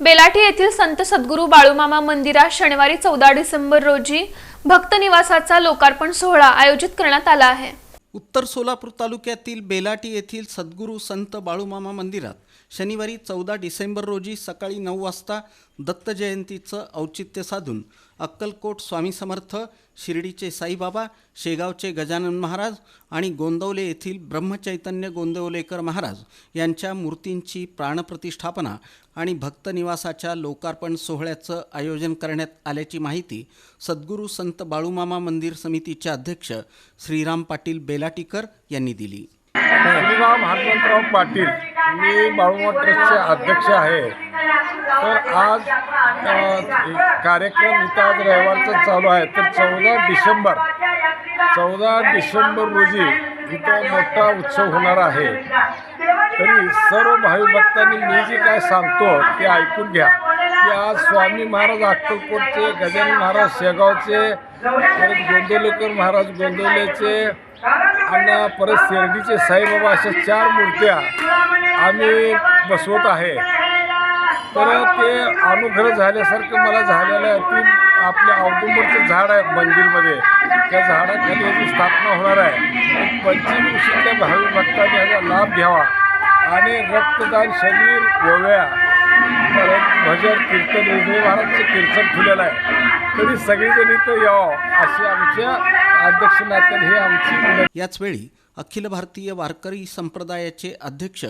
बेलाठी येथील संत सद्गुरू बाळूमामा मंदिरात शनिवारी चौदा डिसेंबर रोजी भक्त निवासाचा लोकार्पण सोहळा आयोजित करण्यात आला आहे. उत्तर सोलापूर तालुक्यातील बेलाटी येथील सद्गुरू संत बाळूमामा मंदिरात शनिवारी चौदा डिसेंबर रोजी सकाळी नऊ वाजता दत्त जयंतीचं औचित्य साधून अक्कलकोट स्वामी समर्थ शिर्डीचे साईबाबा शेगावचे गजानन महाराज आणि गोंदवले येथील ब्रह्मचैतन्य गोंदवलेकर महाराज यांच्या मूर्तींची प्राणप्रतिष्ठापना आणि भक्तनिवासाच्या लोकार्पण सोहळ्याचं आयोजन करण्यात आल्याची माहिती सद्गुरू संत बाळूमामा मंदिर समितीचे अध्यक्ष श्रीराम पाटील बेलाटीकर यांनी दिली. श्रीराम हनुमंतराव पाटील मी बाळूमा ट्रस्टचे अध्यक्ष आहे. तर आज कार्यक्रम इथं आज रविवारचा चालू आहे. तर चौदा डिसेंबर चौदा डिसेंबर रोजी इथं मोठा उत्सव होणार आहे. तरी सर्व भाविभक्तांनी मी जे काय सांगतो ते ऐकून घ्या. की आज स्वामी महाराज अक्कलकोटचे गजानन महाराज शेगावचे परत गोंदवलेकर महाराज गोंदवलेचे आणि परत शिर्डीचे साईबाबा अशा चार मूर्त्या आम्ही बसवत आहे. तर ते अनुग्रह झाल्यासारखं मला झालेलं आहे. ती आपल्या औदुंबरचं झाड आहे मंदिरमध्ये. त्या झाडाखाली याची स्थापना होणार आहे. पंचवीसच्या भावी भक्तांनी याचा लाभ घ्यावा. आणि रक्तदान शरीर गोव्या. परत भजन कीर्तन विजय महाराजचं कीर्तन ठेवलेलं आहे. तरी सगळेजण इथं यावं अशी आमच्या अध्यक्ष नात्याने हे आमची याच याचवेळी अखिल भारतीय वारकरी संप्रदायाचे अध्यक्ष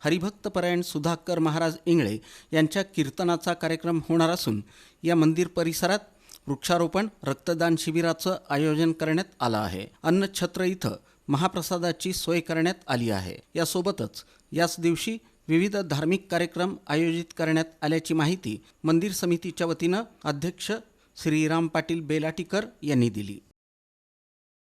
हरिभक्तपरायण सुधाकर महाराज इंगळे यांच्या कीर्तनाचा कार्यक्रम होणार असून या मंदिर परिसरात वृक्षारोपण रक्तदान शिबिराचं आयोजन करण्यात आलं आहे. अन्नछत्र इथं महाप्रसादाची सोय करण्यात आली आहे. यासोबतच याच दिवशी विविध धार्मिक कार्यक्रम आयोजित करण्यात आल्याची माहिती मंदिर समितीच्या वतीनं अध्यक्ष श्रीराम पाटील बेलाटीकर यांनी दिली.